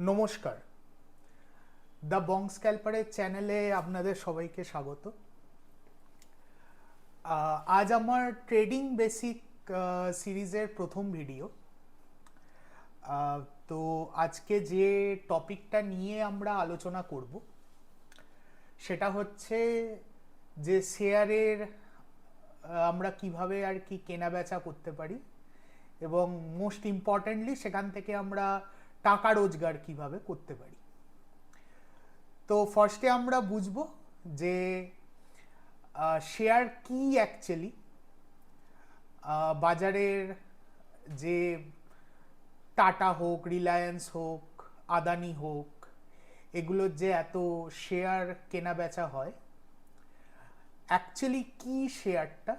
নমস্কার। The Bong স্ক্যালপারের চ্যানেলে আপনাদের সবাইকে স্বাগত। আজ আমার ট্রেডিং বেসিক সিরিজের প্রথম ভিডিও। তো আজকে যে টপিকটা নিয়ে আমরা আলোচনা করব, সেটা হচ্ছে যে শেয়ারের আমরা কীভাবে আর কি কেনা বেচা করতে পারি এবং মোস্ট ইম্পর্টেন্টলি সেখান থেকে আমরা টাকা রোজগার কীভাবে করতে পারি? তো ফার্স্টে আমরা বুঝব যে শেয়ার কি অ্যাকচুয়ালি বাজারের যে টাটা হোক রিলায়েন্স হোক আদানি হোক, এগুলোর যে এত শেয়ার কেনা বেচা হয় অ্যাকচুয়ালি কি শেয়ারটা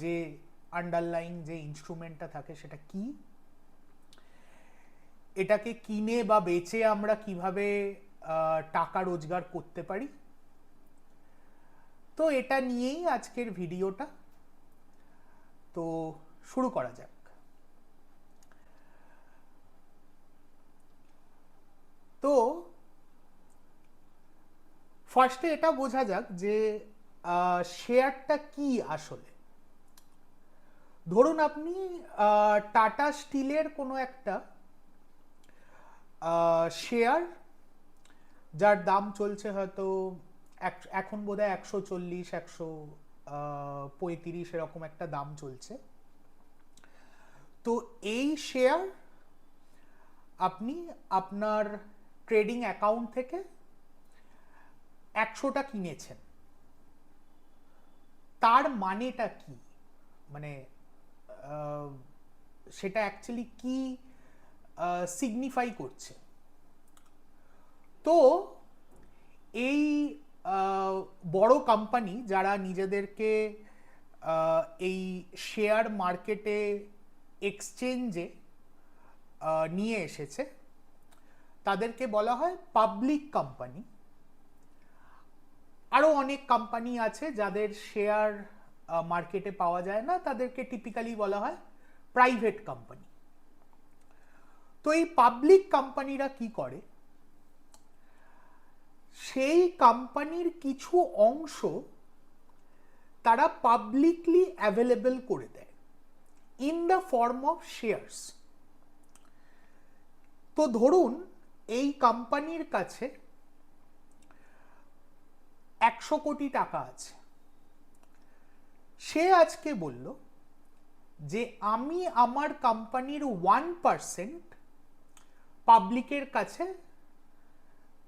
যে আন্ডারলাইন যে ইনস্ট্রুমেন্টটা থাকে সেটা কি? এটাকে কিনে বা বেচে আমরা কীভাবে টাকা রোজগার করতে পারি? তো এটা নিয়েই আজকের ভিডিওটা। তো শুরু করা যাক। তো ফার্স্টে এটা বোঝা যাক যে শেয়ারটা কি আসলে? ধরুন আপনি টাটা স্টিলের কোনো একটা শেয়ার যার দাম চলছে হয়তো এখন বোধহয় একশো চল্লিশ, একশো পঁয়ত্রিশ এরকম একটা দাম চলছে। তো এই শেয়ার আপনি আপনার ট্রেডিং অ্যাকাউন্ট থেকে একশোটা কিনেছেন। তার মানেটা কি? মানে সেটা অ্যাকচুয়ালি কি সিগনিফাই করছে। তো এই বড় কোম্পানি যারা নিজেদেরকে এই শেয়ার মার্কেটে এক্সচেঞ্জে নিয়ে এসেছে, তাদেরকে বলা হয় পাবলিক কোম্পানি আরও অনেক কোম্পানি আছে যাদের শেয়ার মার্কেটে পাওয়া যায় না, তাদেরকে টিপিক্যালি বলা হয় প্রাইভেট কোম্পানি তো এই পাবলিক কোম্পানিরা কি করে? সেই কোম্পানির কিছু অংশ তারা পাবলিকলি অ্যাভেলেবল করে দেয় in the form of shares তো ধরুন, এই কোম্পানির কাছে একশো কোটি টাকা আছে। সে আজকে বলল যে, আমি আমার কোম্পানির ওয়ান পার্সেন্ট পাবলিকের কাছে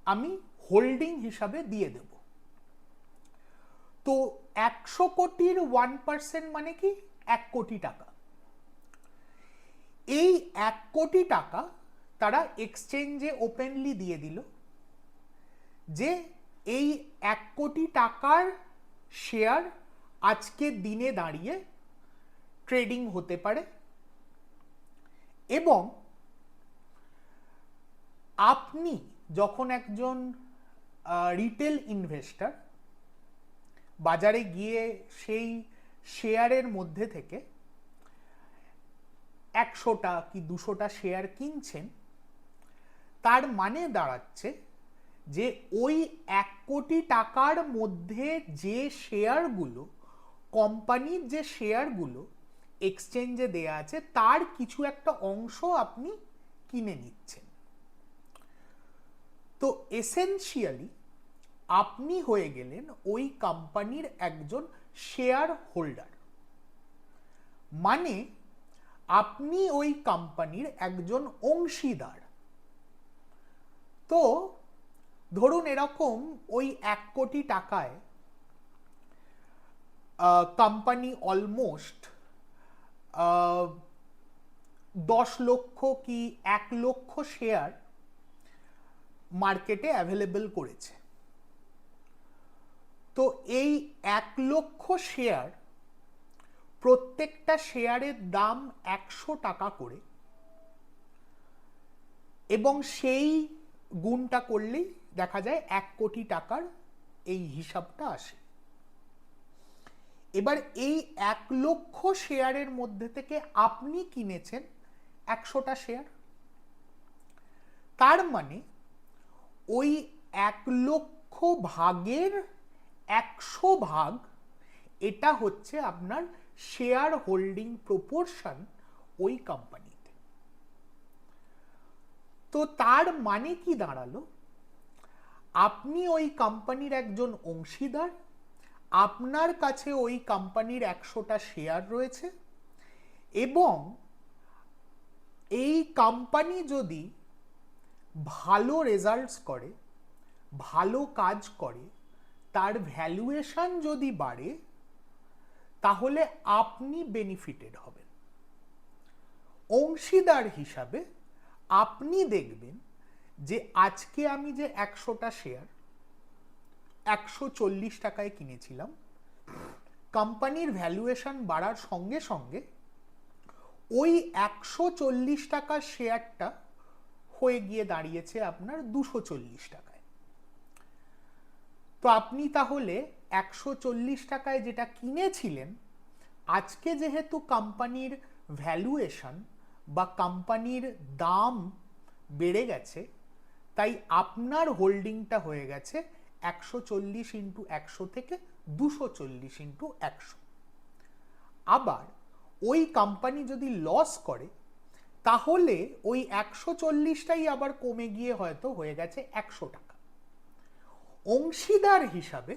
আমি হোল্ডিং হিসাবে দিয়ে দেব। তো একশো কোটির ওয়ান পার্সেন্ট মানে কি? এক কোটি টাকা। এই এক কোটি টাকা তারা এক্সচেঞ্জে ওপেনলি দিয়ে দিল যে এই এক কোটি টাকার শেয়ার আজকে দিনে দাঁড়িয়ে ট্রেডিং হতে পারে এবং আপনি যখন একজন রিটেল ইনভেস্টর বাজারে গিয়ে সেই শেয়ারের মধ্যে থেকে একশোটা কি দুশোটা শেয়ার কিনছেন, তার মানে দাঁড়াচ্ছে যে ওই এক কোটি টাকার মধ্যে যে শেয়ারগুলো কোম্পানির যে শেয়ারগুলো এক্সচেঞ্জে দেয়া আছে, তার কিছু একটা অংশ আপনি কিনে নিচ্ছেন। তো এসেনশিয়ালি আপনি হয়ে গেলেন ওই কোম্পানির একজন শেয়ার হোল্ডার মানে আপনি ওই কোম্পানির একজন অংশীদার। তো ধরুন এরকম ওই এক কোটি টাকায় কোম্পানি অলমোস্ট দশ লক্ষ কি এক লক্ষ শেয়ার মার্কেটে অ্যাভেলেবেল করেছে। তো এই এক লক্ষ শেয়ার প্রত্যেকটা শেয়ারের দাম একশো টাকা করে এবং সেই গুণটা করলেই দেখা যায় এক কোটি টাকার এই হিসাবটা আসে। এবার এই এক লক্ষ শেয়ারের মধ্যে থেকে আপনি কিনেছেন একশোটা শেয়ার তার মানে ওই এক লক্ষ ভাগের একশো ভাগ, এটা হচ্ছে আপনার শেয়ার হোল্ডিং প্রপোর্শন ওই কোম্পানিতে। তো তার মানে কি দাঁড়াল? আপনি ওই কোম্পানির একজন অংশীদার, আপনার কাছে ওই কোম্পানির একশোটা শেয়ার রয়েছে এবং এই কোম্পানি যদি ভালো রেজাল্টস করে, ভালো কাজ করে, তার ভ্যালুয়েশন যদি বাড়ে, তাহলে আপনি বেনিফিটেড হবেন। অংশীদার হিসাবে আপনি দেখবেন যে আজকে আমি যে একশোটা শেয়ার একশো চল্লিশ টাকায় কিনেছিলাম কোম্পানির ভ্যালুয়েশন বাড়ার সঙ্গে সঙ্গে ওই একশো চল্লিশ টাকার শেয়ারটা হয়ে গিয়ে দাঁড়িয়েছে আপনার দুশো চল্লিশ টাকায়। তো আপনি তাহলে একশো চল্লিশ টাকায় যেটা কিনেছিলেন, আজকে যেহেতু কোম্পানির ভ্যালুয়েশন বা কোম্পানির দাম বেড়ে গেছে, তাই আপনার হোল্ডিংটা হয়ে গেছে একশো চল্লিশ ইন্টু একশো থেকে দুশো চল্লিশ ইন্টু একশো। আবার ওই কোম্পানি যদি লস করে তাহলে ওই একশো চল্লিশটাই আবার কমে গিয়ে হয়তো হয়ে গেছে একশো টাকা। অংশীদার হিসাবে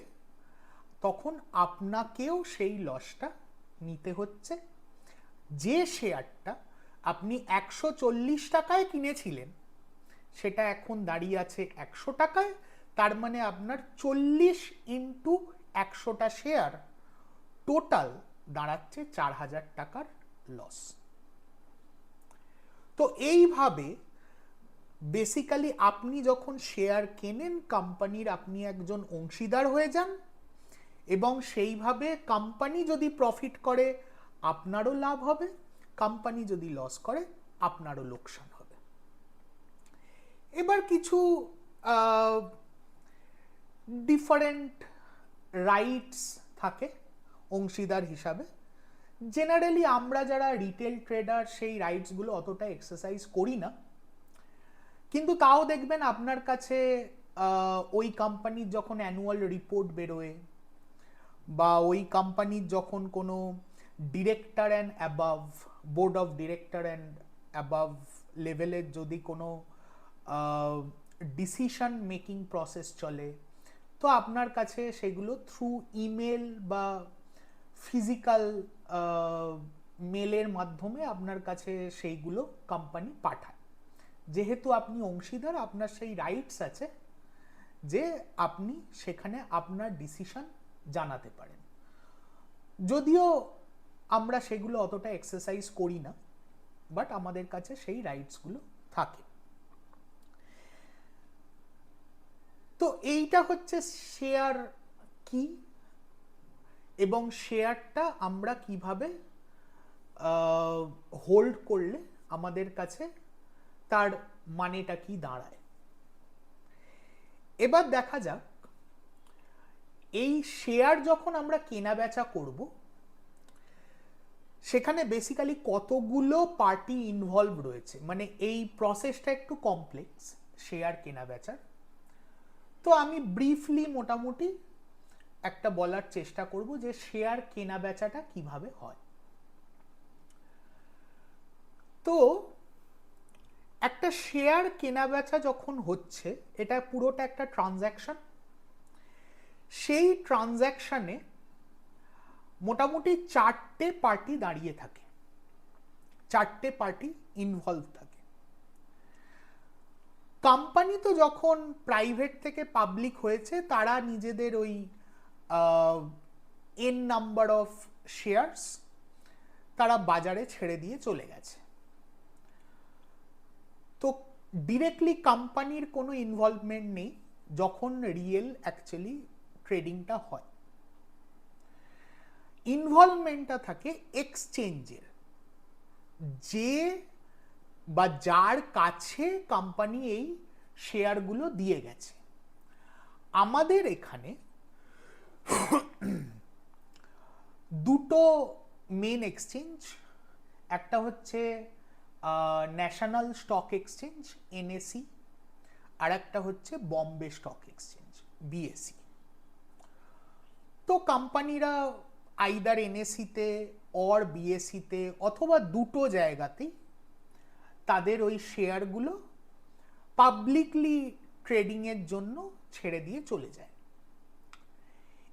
তখন আপনাকেও সেই লসটা নিতে হচ্ছে। যে শেয়ারটা আপনি একশো চল্লিশ টাকায় কিনেছিলেন, সেটা এখন দাঁড়িয়ে আছে একশো টাকায়, তার মানে আপনার চল্লিশ ইন্টু একশোটা শেয়ার টোটাল দাঁড়াচ্ছে চার হাজার টাকার লস তো এইভাবে বেসিক্যালি আপনি যখন শেয়ার কেনেন কোম্পানির আপনি একজন অংশীদার হয়ে যান এবং সেইভাবে কোম্পানি যদি প্রফিট করে, আপনারও লাভ হবে কোম্পানি যদি লস করে, আপনারও লোকসান হবে। এবার কিছু ডিফারেন্ট রাইটস থাকে অংশীদার হিসাবে। জেনারেলি আমরা যারা রিটেল ট্রেডার সেই রাইটসগুলো অতটা এক্সারসাইজ করি না। কিন্তু তাও দেখবেন আপনার কাছে ওই কোম্পানির যখন অ্যানুয়াল রিপোর্ট বেরোয়, বা ওই কোম্পানির যখন কোনো director and above board of director and above লেভেলের যদি কোনো ডিসিশন মেকিং প্রসেস চলে, তো আপনার কাছে সেগুলো থ্রু ইমেল বা ফিজিক্যাল মেলের মাধ্যমে আপনার কাছে সেইগুলো কোম্পানি পাঠায়। যেহেতু আপনি অংশীদার, আপনার সেই রাইটস আছে যে আপনি সেখানে আপনার ডিসিশন জানাতে পারেন। যদিও আমরা সেগুলো অতটা এক্সারসাইজ করি না বাট আমাদের কাছে সেই রাইটসগুলো থাকে। তো এইটা হচ্ছে শেয়ার কি? এবং শেয়ারটা আমরা কীভাবে হোল্ড করলে আমাদের কাছে তার মানেটা কি দাঁড়ায়? এবার দেখা যাক, এই শেয়ার যখন আমরা কেনা বেচা করব, সেখানে বেসিক্যালি কতগুলো পার্টি ইনভলভ রয়েছে? মানে এই প্রসেসটা একটু কমপ্লেক্স শেয়ার কেনা বেচার তো আমি ব্রিফলি মোটামুটি একটা বলার চেষ্টা করব যে শেয়ার কেনা বেচাটা কীভাবে হয়। তো একটা শেয়ার কেনা বেচা যখন হচ্ছে, এটা পুরোটা একটা ট্রানজ্যাকশন সেই ট্রানজ্যাকশনে মোটামুটি চারটে পার্টি দাঁড়িয়ে থাকে। চারটে পার্টি ইনভলভ থাকে। কোম্পানি তো যখন প্রাইভেট থেকে পাবলিক হয়েছে, তারা নিজেদের ওই এন নাম্বার অফ শেয়ারস তারা বাজারে ছেড়ে দিয়ে চলে গেছে। তো ডিরেক্টলি কোম্পানির কোনো ইনভলভমেন্ট নেই যখন রিয়েল অ্যাকচুয়ালি ট্রেডিংটা হয়। ইনভলভমেন্টটা থাকে এক্সচেঞ্জের যে বা যার কাছে কোম্পানি এই শেয়ারগুলো দিয়ে গেছে। আমাদের এখানে দুটো মেন এক্সচেঞ্জ একটা হচ্ছে ন্যাশনাল স্টক এক্সচেঞ্জ এনএসি আর একটা হচ্ছে বম্বে স্টক এক্সচেঞ্জ বিএসি তো কোম্পানিরা আইদার এনএসিতে অর বিএসসিতে অথবা দুটো জায়গাতেই তাদের ওই শেয়ারগুলো পাবলিকলি ট্রেডিংয়ের জন্য ছেড়ে দিয়ে চলে যায়।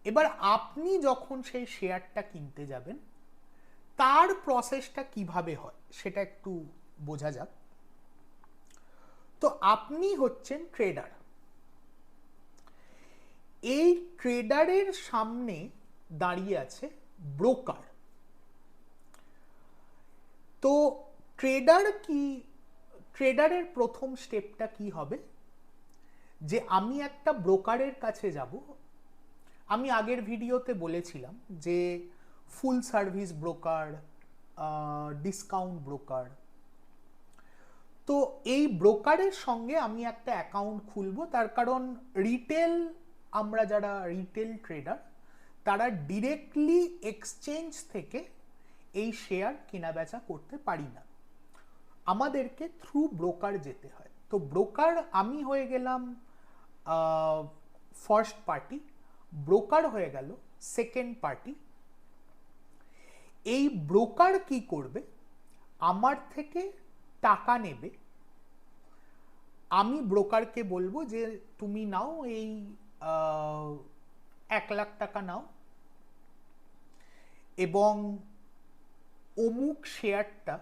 এবার আপনি যখন সেই শেয়ারটা কিনতে যাবেন, তার প্রসেসটা কীভাবে হয় সেটা একটু বোঝা যাক। তো আপনি হচ্ছেন ট্রেডার এই ট্রেডারের সামনে দাঁড়িয়ে আছে ব্রোকার তো ট্রেডার কি ট্রেডারের প্রথম স্টেপটা কি হবে? যে আমি একটা ব্রোকারের কাছে যাব আমি আগের ভিডিওতে বলেছিলাম যে full service broker discount broker তো এই ব্রোকারের সঙ্গে আমি একটা অ্যাকাউন্ট খুলবো, তার কারণ রিটেল আমরা যারা রিটেল ট্রেডার তারা ডিরেক্টলি এক্সচেঞ্জ থেকে এই শেয়ার কেনা বেচা করতে পারি না। আমাদেরকে থ্রু ব্রোকার যেতে হয়। তো ব্রোকার আমি হয়ে গেলাম ফার্স্ট পার্টি ব্রোকার হয়ে গেল সেকেন্ড পার্টি। এই ব্রোকার কি করবে? আমার থেকে টাকা নেবে। আমি ব্রোকারকে বলব যে, তুমি নাও এই এক লাখ টাকা নাও। এবং অমুক শেয়ারটা,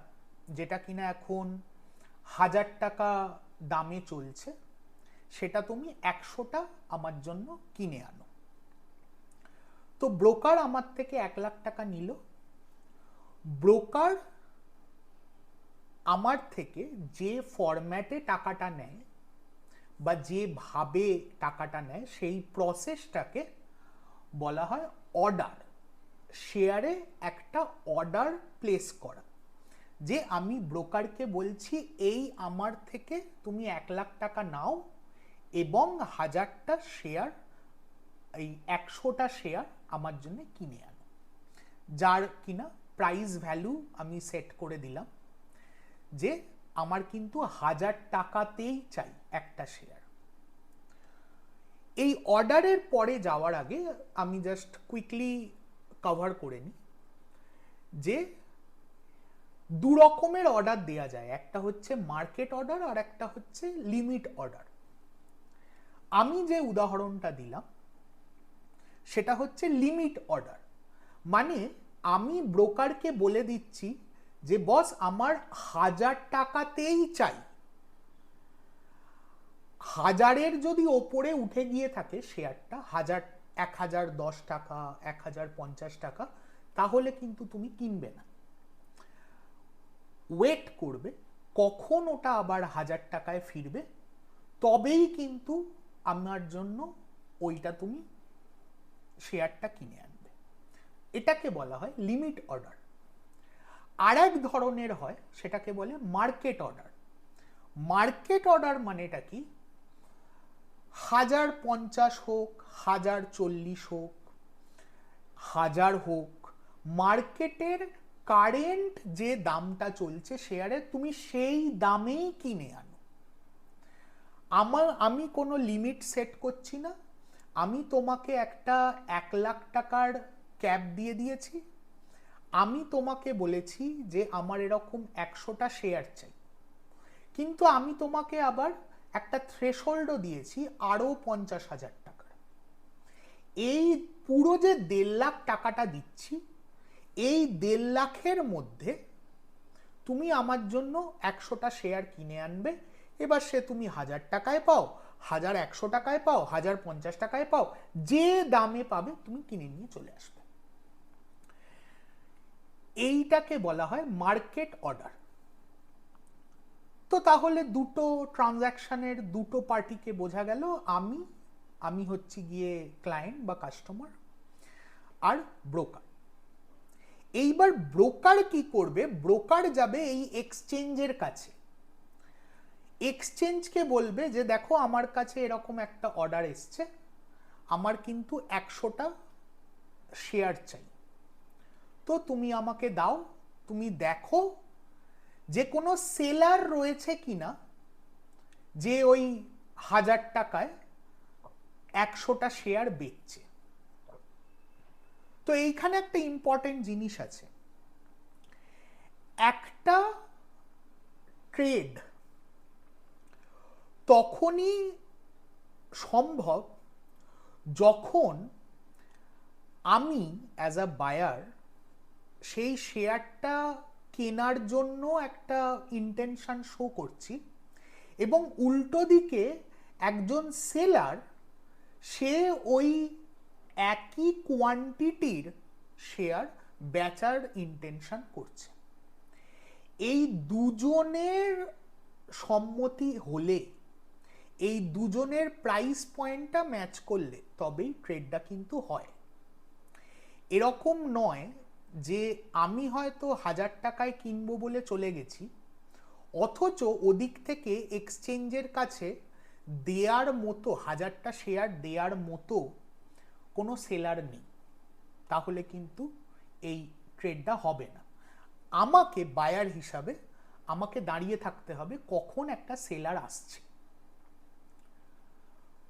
যেটা কিনা এখন হাজার টাকা দামে চলছে, সেটা তুমি একশোটা আমার জন্য কিনে আনো। তো ব্রোকার আমার থেকে এক লাখ টাকা নিল। ব্রোকার আমার থেকে যে ফরম্যাটে টাকাটা নেয় বা যেভাবে টাকাটা নেয়, সেই প্রসেসটাকে বলা হয় অর্ডার শেয়ারে একটা অর্ডার প্লেস করা। যে আমি ব্রোকারকে বলছি, এই আমার থেকে তুমি এক লাখ টাকা নাও এবং হাজারটা শেয়ার এই একশোটা শেয়ার আমার জন্য কিনে আনো। যার কিনা প্রাইস ভ্যালু আমি সেট করে দিলাম যে আমার কিন্তু হাজার টাকাতেই চাই একটা শেয়ার এই অর্ডারের পরে যাওয়ার আগে আমি জাস্ট কুইকলি কভার করে নিই যে দু রকমের অর্ডার দেয়া যায়। একটা হচ্ছে মার্কেট অর্ডার আর একটা হচ্ছে লিমিট অর্ডার আমি যে উদাহরণটা দিলাম সেটা হচ্ছে লিমিট অর্ডার মানে আমি ব্রোকারকে বলে দিচ্ছি যে, বস, আমার হাজার টাকাতেই চাই। হাজারের যদি ওপরে উঠে গিয়ে থাকে শেয়ারটা হাজার, এক হাজার দশ টাকা, এক হাজার পঞ্চাশ টাকা, তাহলে কিন্তু তুমি কিনবে না। ওয়েট করবে, কখন ওটা আবার হাজার টাকায় ফিরবে, তবেই কিন্তু আমার জন্য ওইটা তুমি শেয়ারটা কিনে আনবে। এটাকে বলা হয় লিমিট অর্ডার আর এক ধরনের হয়, সেটাকে বলে মার্কেট অর্ডার মার্কেট অর্ডার মানেটা কি? হাজার পঞ্চাশ হোক, হাজার চল্লিশ হোক, হাজার হোক, মার্কেটের কারেন্ট যে দামটা চলছে শেয়ারে, তুমি সেই দামেই কিনে আনো। আমার আমি কোনো লিমিট সেট করছি না আমি তোমাকে একটা এক লাখ টাকার ক্যাব দিয়ে দিয়েছি। আমি তোমাকে বলেছি যে আমার এরকম একশোটা শেয়ার চাই। কিন্তু আমি তোমাকে আবার একটা থ্রেশহোল্ডও দিয়েছি আরও পঞ্চাশ হাজার টাকার। এই পুরো যে দেড় লাখ টাকাটা দিচ্ছি, এই দেড় লাখের মধ্যে তুমি আমার জন্য একশোটা শেয়ার কিনে আনবে। এবার সে তুমি হাজার টাকায় পাও। হাজার একশো টাকায় পাও, হাজার পঞ্চাশ টাকায় পাও, যে দামে পাবে তুমি কিনে নিয়ে চলে আসবে। এইটাকে বলা হয় মার্কেট অর্ডার। তো তাহলে দুটো ট্রানজ্যাকশনের দুটো পার্টিকে বোঝা গেল, আমি আমি হচ্ছি গিয়ে ক্লায়েন্ট বা কাস্টমার আর ব্রোকার। এইবার ব্রোকার কি করবে? ব্রোকার যাবে এই এক্সচেঞ্জের কাছে। এক্সচেঞ্জকে বলবে যে দেখো আমার কাছে এরকম একটা অর্ডার এসছে, আমার কিন্তু একশোটা শেয়ার চাই। তো তুমি আমাকে দাও, তুমি দেখো যে কোনো সেলার রয়েছে কিনা যে ওই হাজার টাকায় একশোটা শেয়ার বেচছে। তো এইখানে একটা ইম্পর্টেন্ট জিনিস আছে। একটা ট্রেড তখনই সম্ভব যখন আমি অ্যাজ আ বায়ার সেই শেয়ারটা কেনার জন্য একটা ইন্টেনশন শো করছি এবং উল্টো দিকে একজন সেলার সে ওই একই কোয়ান্টিটির শেয়ার বেচার ইন্টেনশন করছে। এই দুজনের সম্মতি হলে এই দুজনের প্রাইস পয়েন্টটা ম্যাচ করলে তবেই ট্রেডটা কিন্তু হয়। এরকম নয় যে আমি হয়তো হাজার টাকায় কিনবো বলে চলে গেছি, অথচ ওদিক থেকে এক্সচেঞ্জের কাছে দেয়ার মতো, হাজারটা শেয়ার দেয়ার মতো কোনো সেলার নেই। তাহলে কিন্তু এই ট্রেডটা হবে না। আমাকে বায়ার হিসাবে আমাকে দাঁড়িয়ে থাকতে হবে কখন একটা সেলার আসছে।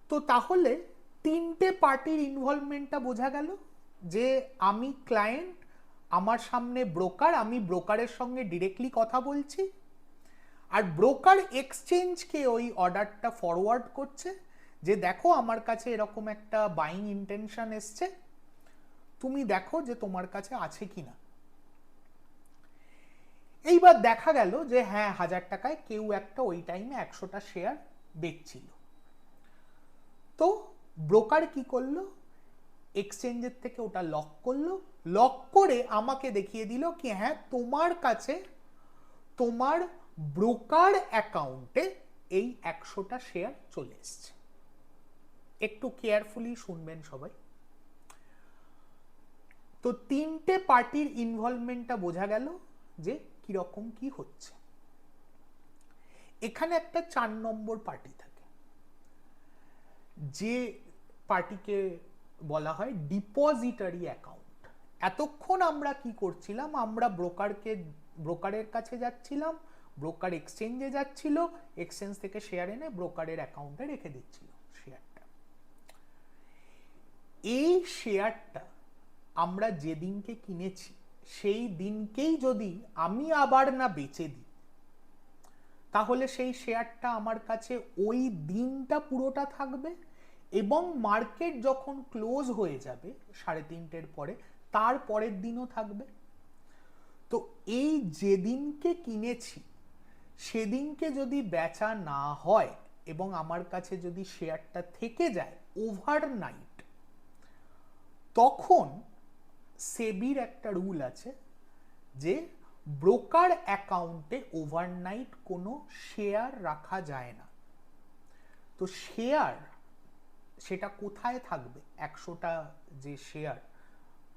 তো তাহলে তিনটে পার্টির ইনভলভমেন্টটা বোঝা গেল, যে আমি ক্লায়েন্ট আমার সামনে ব্রোকার আমি ব্রোকারের সঙ্গে ডিরেক্টলি কথা বলছি, আর ব্রোকার এক্সচেঞ্জকে ওই অর্ডারটা ফরওয়ার্ড করছে, যে দেখো আমার কাছে এরকম একটা বাইং ইন্টেনশন এসছে, তুমি দেখো যে তোমার কাছে আছে কি না। এইবার দেখা গেল যে হ্যাঁ হাজার টাকায় কেউ একটা ওই টাইমে একশোটা শেয়ার বেচছিল। তো ব্রোকার কি করল? এক্সচেঞ্জের থেকে ওটা লক করল। লক করে আমাকে দেখিয়ে দিল কি হ্যাঁ তোমার কাছে তোমার ব্রোকার অ্যাকাউন্টে এই একশোটা শেয়ার চলে এসছে। একটু কেয়ারফুলি শুনবেন সবাই। তো তিনটে পার্টির ইনভলভমেন্টটা বোঝা গেল যে কীরকম কি হচ্ছে। এখানে একটা চার নম্বর পার্টি যে পার্টিকে বলা হয় ডিপোজিটারি অ্যাকাউন্ট। এতক্ষণ আমরা কি করছিলাম? আমরা ব্রোকারকে, ব্রোকারের কাছে যাচ্ছিলাম, ব্রোকার এক্সচেঞ্জে যাচ্ছিল, এক্সচেঞ্জ থেকে শেয়ার এনে ব্রোকারের অ্যাকাউন্টে রেখে দিচ্ছিল শেয়ারটা। এই শেয়ারটা আমরা যেদিনকে কিনেছি, সেই দিনকেই যদি আমি আবার না বেচে দিই তাহলে সেই শেয়ারটা আমার কাছে ওই দিনটা পুরোটা থাকবে এবং মার্কেট যখন ক্লোজ হয়ে যাবে সাড়ে তিনটের পরে, তার পরের দিনও থাকবে। তো এই যেদিনকে কিনেছি, সেদিনকে যদি বেচা না হয় এবং আমার কাছে যদি শেয়ারটা থেকে যায় ওভারনাইট তখন সেবির একটা রুল আছে যে ব্রোকার অ্যাকাউন্টে ওভারনাইট কোনো শেয়ার রাখা যায় না। তো শেয়ার সেটা কোথায় থাকবে? একশোটা যে শেয়ার,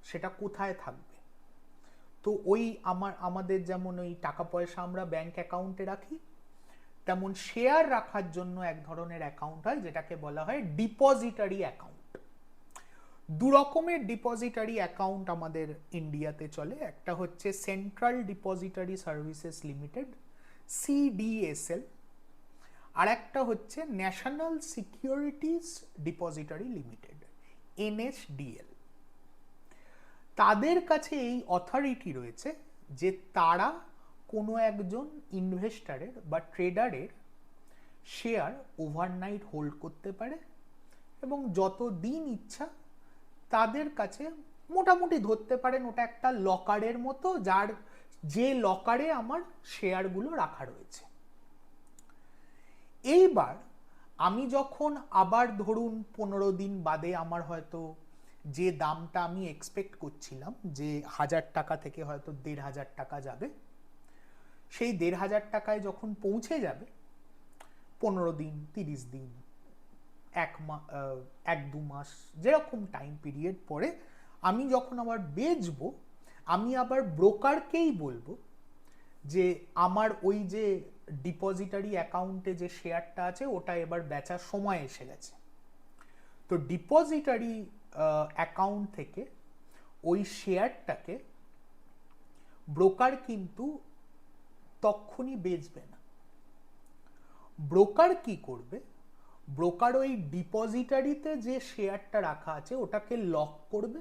সেটা কোথায় থাকবে? তো ওই আমার, আমাদের যেমন ওই টাকা পয়সা আমরা ব্যাংক অ্যাকাউন্টে রাখি, তেমন শেয়ার রাখার জন্য এক ধরনের অ্যাকাউন্ট হয়, যেটাকে বলা হয় ডিপোজিটারি অ্যাকাউন্ট। দু রকমের ডিপোজিটারি অ্যাকাউন্ট আমাদের ইন্ডিয়াতে চলে। একটা হচ্ছে central depository services limited CDSL আর একটা হচ্ছে national securities depository limited NSDL তাদের কাছে এই অথরিটি রয়েছে যে তারা কোনো একজন ইনভেস্টারের বা ট্রেডারের শেয়ার ওভারনাইট হোল্ড করতে পারে এবং যত দিন ইচ্ছা তাদের কাছে মোটামুটি ধরতে পারেন ওটা একটা লকারের মতো, যার যে লকারে আমার শেয়ারগুলো রাখা রয়েছে। এইবার আমি যখন আবার ধরুন পনেরো দিন বাদে আমার হয়তো যে দামটা আমি এক্সপেক্ট করছিলাম, যে হাজার টাকা থেকে হয়তো দেড় হাজার টাকা যাবে, সেই দেড় হাজার টাকায় যখন পৌঁছে যাবে, পনেরো দিন, তিরিশ দিন এক মা এক দু মাস যেরকম টাইম পিরিয়ড পরে আমি যখন আবার বেচবো, আমি আবার ব্রোকারকেই বলব যে আমার ওই যে ডিপোজিটারি অ্যাকাউন্টে যে শেয়ারটা আছে, ওটা এবার বেচার সময় এসে গেছে। তো ডিপোজিটারি অ্যাকাউন্ট থেকে ওই শেয়ারটাকে ব্রোকার কিন্তু তক্ষুনি বেচবে না। ব্রোকার কি করবে? ব্রোকার ওই ডিপোজিটারিতে যে শেয়ারটা রাখা আছে, ওটাকে লক করবে।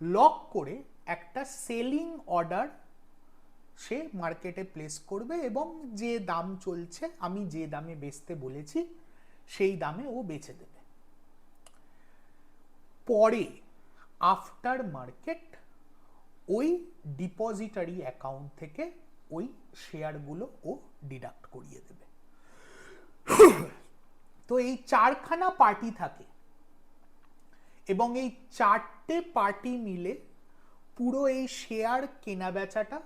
লক করে একটা সেলিং অর্ডার সে মার্কেটে প্লেস করবে এবং যে দাম চলছে, আমি যে দামে বেচতে বলেছি, সেই দামে ও বেচে দেবে। পরে আফটার মার্কেট ওই ডিপোজিটারি অ্যাকাউন্ট থেকে ওই শেয়ারগুলো ও ডিডাক্ট করিয়ে দেবে। তো এই চারখানা পার্টি থাকে। এবং এই চারটে পার্টি মিলে পুরো এই শেয়ার কেনা বেচাটা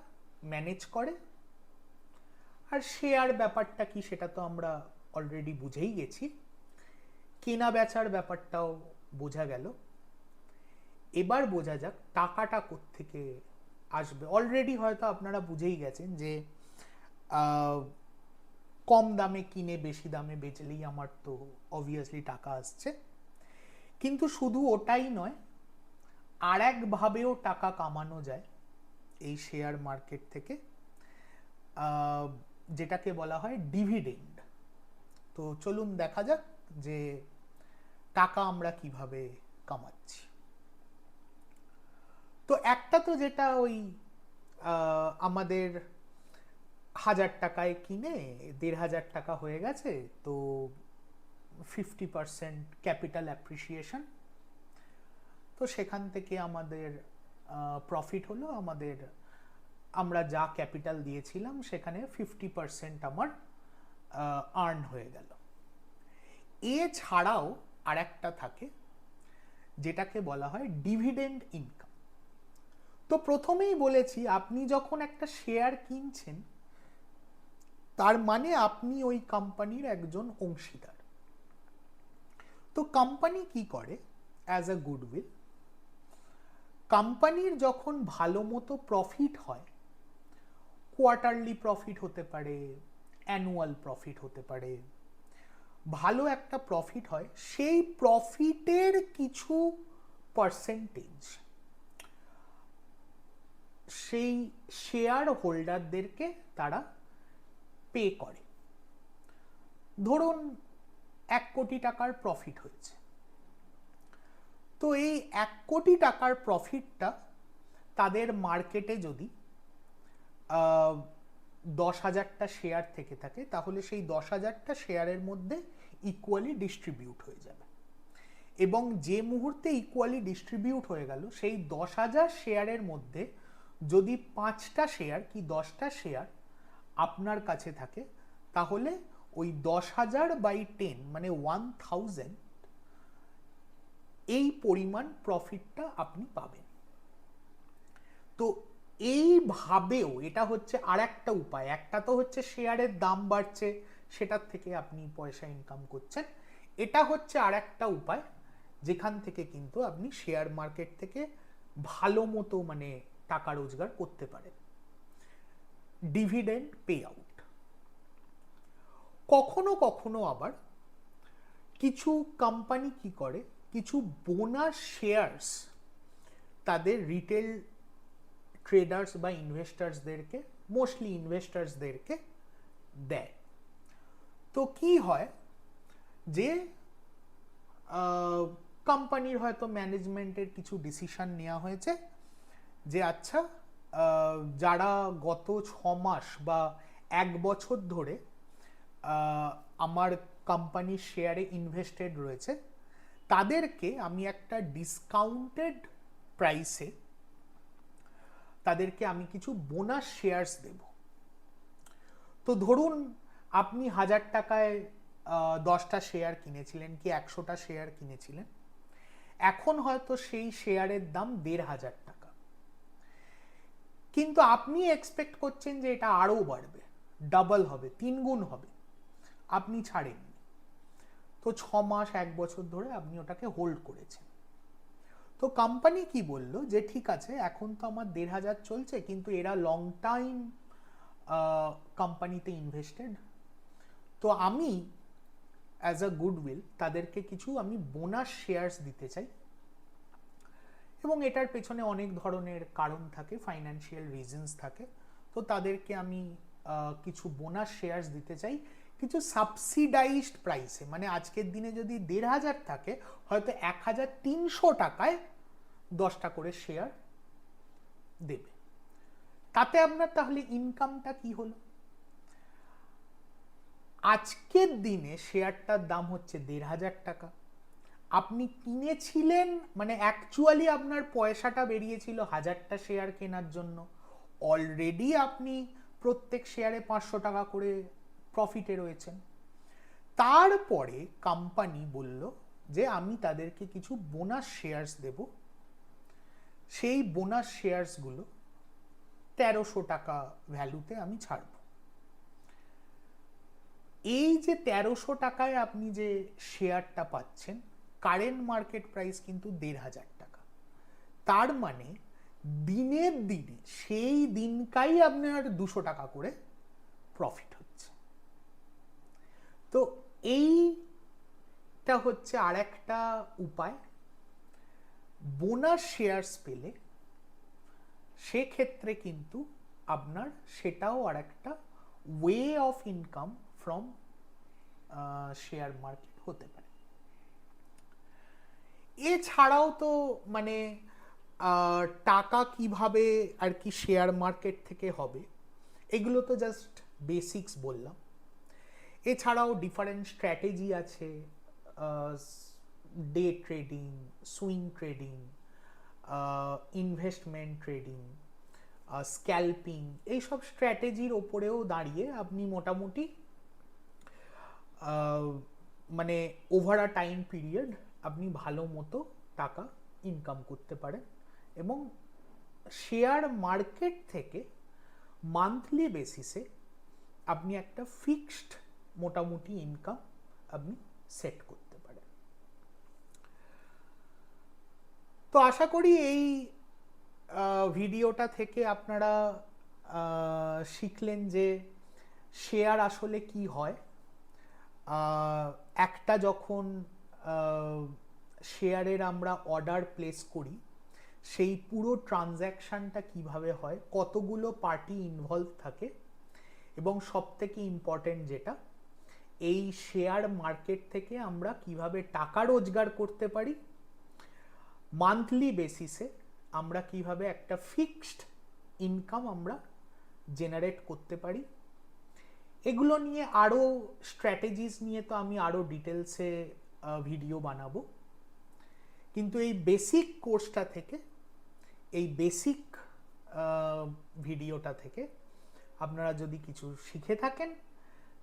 ম্যানেজ করে। আর শেয়ার ব্যাপারটা কি সেটা তো আমরা অলরেডি বুঝেই গেছি। কেনা বেচার ব্যাপারটাও বোঝা গেল। এবার বোঝা যাক টাকাটা থেকে আসবে। অলরেডি হয়তো আপনারা বুঝেই গেছেন যে আহ, কম দামে কিনে বেশি দামে বেচলেই আমার তো অবভিয়াসলি টাকা আসছে। কিন্তু শুধু ওটাই নয় আর একভাবেও টাকা কামানো যায় এই শেয়ার মার্কেট থেকে যেটাকে বলা হয় ডিভিডেন্ড তো চলুন দেখা যাক যে টাকা আমরা কীভাবে কামাচ্ছি। তো একটা তো যেটা ওই আমাদের হাজার টাকায় কিনে দেড় হাজার টাকা হয়ে গেছে, তো ফিফটি পার্সেন্ট ক্যাপিটাল অ্যাপ্রিসিয়েশন তো সেখান থেকে আমাদের প্রফিট হলো আমাদের, আমরা যা ক্যাপিটাল দিয়েছিলাম সেখানে ফিফটি পার্সেন্ট আমার আর্ন হয়ে গেল। এছাড়াও আর একটা থাকে, যেটাকে বলা হয় ডিভিডেন্ড ইনকাম তো প্রথমেই বলেছি, আপনি যখন একটা শেয়ার কিনছেন তার মানে আপনি ওই কোম্পানির একজন অংশীদার। তো কোম্পানি কি করে? অ্যাজ আ গুডউইল কোম্পানির যখন ভালো মতো প্রফিট হয় কোয়ার্টারলি প্রফিট হতে পারে অ্যানুয়াল প্রফিট হতে পারে, ভালো একটা প্রফিট হয়, সেই প্রফিটের কিছু পার্সেন্টেজ সেই শেয়ার হোল্ডারদেরকে তারা পে করে। ধরুন এক কোটি টাকার প্রফিট হয়েছে। তো এই এক কোটি টাকার প্রফিটটা তাদের মার্কেটে যদি দশ হাজারটা শেয়ার থেকে থাকে, তাহলে সেই দশ হাজারটা শেয়ারের মধ্যে ইকুয়ালি ডিস্ট্রিবিউট হয়ে যাবে। এবং যে মুহূর্তে ইকুয়ালি ডিস্ট্রিবিউট হয়ে গেল, সেই দশ হাজার শেয়ারের মধ্যে যদি পাঁচটা শেয়ার কি দশটা শেয়ার আপনার কাছে থাকে, তাহলে ওই দশ হাজার বাই টেন মানে ওয়ান থাউজেন্ড এই পরিমাণ প্রফিটটা আপনি পাবেন। তো এইভাবেও এটা হচ্ছে আর একটা উপায়, একটা তো হচ্ছে শেয়ারের দাম বাড়ছে, সেটার থেকে আপনি পয়সা ইনকাম করছেন। এটা হচ্ছে আর একটা উপায়, যেখান থেকে কিন্তু আপনি শেয়ার মার্কেট থেকে ভালো মতো মানে টাকা রোজগার করতে পারেন। ডিভিডেন্ড পে আউট কখনো কখনো আবার কিছু কোম্পানি কি করে? কিছু বোনাস শেয়ারস তাদের রিটেল ট্রেডার্স বা ইনভেস্টার্সদেরকে মোস্টলি ইনভেস্টার্সদেরকে দেয়। তো কি হয়? যে কোম্পানির হয়তো ম্যানেজমেন্টের কিছু ডিসিশন নেওয়া হয়েছে যে আচ্ছা যারা গত ছ মাস বা এক বছর ধরে আমার কোম্পানির শেয়ারে ইনভেস্টেড রয়েছে, তাদেরকে আমি একটা ডিসকাউন্টেড প্রাইসে তাদেরকে আমি কিছু বোনাস শেয়ারস দেব। তো ধরুন, আপনি হাজার টাকায় দশটা শেয়ার কিনেছিলেন কি একশোটা শেয়ার কিনেছিলেন? এখন হয়তো সেই শেয়ারের দাম দেড় হাজার টাকা। কিন্তু আপনি এক্সপেক্ট করছেন যে এটা আরও বাড়বে ডাবল হবে তিন গুণ হবে। আপনি ছাড়েননি। তো ছ মাস, এক বছর ধরে আপনি ওটাকে হোল্ড করেছেন। তো কোম্পানি কি বলল যে, ঠিক আছে, এখন তো আমার দেড় হাজার চলছে, কিন্তু এরা লং টাইম কোম্পানিতে ইনভেস্টেড তো আমি অ্যাজ আ গুডউইল তাদেরকে কিছু আমি বোনাস শেয়ারস দিতে চাই। এবং এটার পেছনে অনেক ধরনের কারণ থাকে ফাইন্যান্সিয়াল রিজনস থাকে। তো তাদেরকে আমি কিছু বোনাস শেয়ারস দিতে চাই। কিছু সাবসিডাইজড প্রাইসে মানে আজকের দিনে যদি দেড় হাজার থাকে, হয়তো এক হাজার তিনশো টাকায় দশটা করে শেয়ার দেবে। তাতে আপনার তাহলে ইনকামটা কি হলো? আজকের দিনে শেয়ারটার দাম হচ্ছে দেড় হাজার টাকা। আপনি কিনেছিলেন? মানে অ্যাকচুয়ালি আপনার পয়সাটা বেরিয়েছিল হাজারটা শেয়ার কেনার জন্য। অলরেডি আপনি প্রত্যেক শেয়ারে পাঁচশো টাকা করে প্রফিটে রয়েছেন। তারপরে কোম্পানি বলল যে, আমি তাদেরকে কিছু বোনাস শেয়ার্স দেব। সেই বোনাস শেয়ার্সগুলো তেরোশো টাকা ভ্যালুতে আমি ছাড়ব। এই যে তেরোশো টাকায় আপনি যে শেয়ারটা পাচ্ছেন কারেন্ট মার্কেট প্রাইস কিন্তু দেড় হাজার টাকা। তার মানে দিনের দিনে সেই দিনকাই আপনার দুশো টাকা করে প্রফিট হচ্ছে। তো এইটা হচ্ছে আর একটা উপায়। বোনাস শেয়ারস পেলে সেক্ষেত্রে কিন্তু আপনার সেটাও আর একটা way of income from share market হতে পারে। এছাড়াও তো মানে টাকা কীভাবে আর কি শেয়ার মার্কেট থেকে হবে, এগুলো তো জাস্ট বেসিক্স বললাম। এছাড়াও ডিফারেন্ট স্ট্র্যাটেজি আছে day trading swing trading investment trading scalping এইসব স্ট্র্যাটেজির ওপরেও দাঁড়িয়ে আপনি মোটামুটি মানে ওভার আ টাইম পিরিয়ড আপনি ভালো মতো টাকা ইনকাম করতে পারেন এবং শেয়ার মার্কেট থেকে মান্থলি বেসিসে আপনি একটা ফিক্সড মোটামুটি ইনকাম আপনি সেট করতে পারেন। তো আশা করি এই ভিডিওটা থেকে আপনারা শিখলেন যে শেয়ার আসলে কি হয়। একটা যখন শেয়ারের আমরা অর্ডার প্লেস করি, সেই পুরো ট্রানজ্যাকশানটা কীভাবে হয়, কতগুলো পার্টি ইনভলভ থাকে এবং সব থেকে ইম্পর্টেন্ট যেটা, এই শেয়ার মার্কেট থেকে আমরা কীভাবে টাকা রোজগার করতে পারি মান্থলি বেসিসে আমরা কীভাবে একটা ফিক্সড ইনকাম আমরা জেনারেট করতে পারি, এগুলো নিয়ে আরও স্ট্র্যাটেজিস নিয়ে তো আমি আরও ডিটেলসে ভিডিও বানাবো। কিন্তু এই বেসিক কোর্সটা থেকে, এই বেসিক ভিডিওটা থেকে আপনারা যদি কিছু শিখে থাকেন,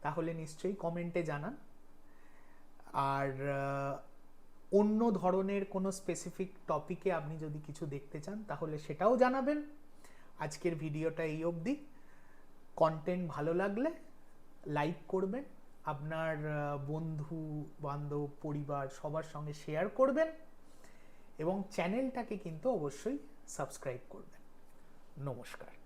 তাহলে নিশ্চয়ই কমেন্টে জানান। আর অন্য ধরনের কোনো স্পেসিফিক টপিকে আপনি যদি কিছু দেখতে চান, তাহলে সেটাও জানাবেন। আজকের ভিডিওটা এই অবধি। কন্টেন্ট ভালো লাগলে লাইক করবেন। আপনার বন্ধু, বান্ধব, পরিবার সবার সঙ্গে শেয়ার করবেন এবং চ্যানেলটাকে কিন্তু অবশ্যই সাবস্ক্রাইব করবেন। নমস্কার।